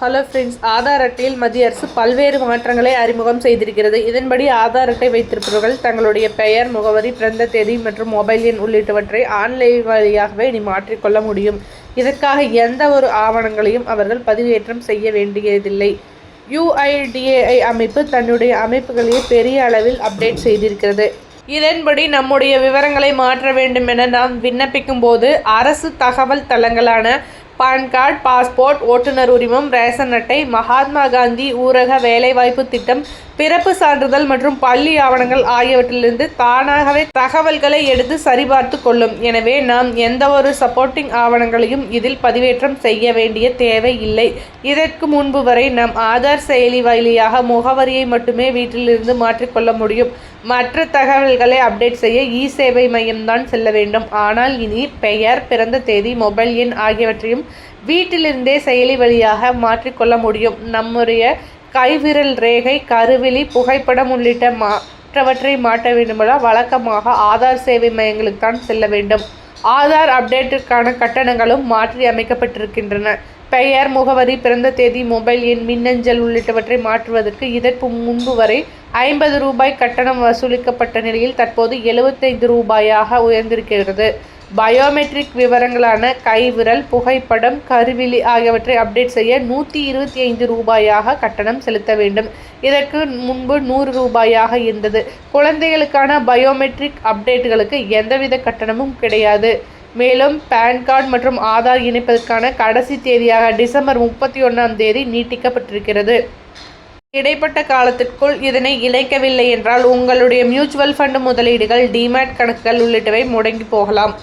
Hello friends Aadhaar அட்டையில் மத்திய அரசு பல்வேறு மாற்றங்களை அறிமுகம் செய்திருக்கிறது. இதன்படி ஆதார் அட்டை வைத்திருப்பவர்கள் தங்களுடைய பெயர் முகவரி பிறந்த தேதி மற்றும் மொபைல் எண் உள்ளிட்டவற்றை ஆன்லைன் வழியாகவே இனி மாற்றிக்கொள்ள முடியும். இதற்காக எந்த ஒரு ஆவணங்களையும் அவர்கள் பதிவேற்றம் செய்ய வேண்டியதில்லை. யுஐடிஏஐ அமைப்பு தன்னுடைய அமைப்புகளையே பெரிய அளவில் அப்டேட் செய்திருக்கிறது. இதன்படி நம்முடைய விவரங்களை மாற்ற வேண்டும் என நாம் விண்ணப்பிக்கும் போது அரசு தகவல் தளங்களான பான் கார்டு பாஸ்போர்ட் ஓட்டுநர் உரிமம் ரேஷன் அட்டை மகாத்மா காந்தி ஊரக வேலைவாய்ப்பு திட்டம் பிறப்பு சான்றிதழ் மற்றும் பள்ளி ஆவணங்கள் ஆகியவற்றிலிருந்து தானாகவே தகவல்களை எடுத்து சரிபார்த்து கொள்ளும். எனவே நாம் எந்த ஒரு சப்போர்ட்டிங் ஆவணங்களையும் இதில் பதிவேற்றம் செய்ய வேண்டிய தேவை இல்லை. இதற்கு முன்பு வரை நம் ஆதார் செயலி வழியாக முகவரியை மட்டுமே வீட்டிலிருந்து மாற்றிக்கொள்ள முடியும். மற்ற தகவல்களை அப்டேட் செய்ய இ சேவை மையம்தான் செல்ல வேண்டும். ஆனால் இனி பெயர் பிறந்த தேதி மொபைல் எண் ஆகியவற்றையும் வீட்டிலிருந்தே செயலி வழியாக மாற்றிக்கொள்ள முடியும். நம்முடைய கைவிரல் ரேகை கருவிழி புகைப்படம் உள்ளிட்ட மற்றவற்றை மாற்ற வேண்டுமென்றால் வழக்கமாக ஆதார் சேவை மையங்களுக்கு தான் செல்ல வேண்டும். ஆதார் அப்டேட்டிற்கான கட்டணங்களும் மாற்றி அமைக்கப்பட்டிருக்கின்றன. பெயர் முகவரி பிறந்த தேதி மொபைல் எண் மின்னஞ்சல் உள்ளிட்டவற்றை மாற்றுவதற்கு இதற்கு முன்பு வரை ஐம்பது ரூபாய் கட்டணம் வசூலிக்கப்பட்ட நிலையில் தற்போது எழுபத்தைந்து ரூபாயாக உயர்ந்திருக்கிறது. பயோமெட்ரிக் விவரங்களான கைவிரல் புகைப்படம் கருவிழி ஆகியவற்றை அப்டேட் செய்ய நூற்றி இருபத்தி ஐந்து ரூபாயாக கட்டணம் செலுத்த வேண்டும். இதற்கு முன்பு நூறு ரூபாயாக இருந்தது. குழந்தைகளுக்கான பயோமெட்ரிக் அப்டேட்டுகளுக்கு எந்தவித கட்டணமும் கிடையாது. மேலும் பேன் கார்டு மற்றும் ஆதார் இணைப்பதற்கான கடைசி தேதியாக டிசம்பர் முப்பத்தி ஒன்றாம் தேதி நீட்டிக்கப்பட்டிருக்கிறது. இடைப்பட்ட காலத்திற்குள் இதனை இணைக்கவில்லை என்றால் உங்களுடைய மியூச்சுவல் ஃபண்ட் முதலீடுகள் டிமேட் கணக்குகள் உள்ளிட்டவை முடங்கி போகலாம்.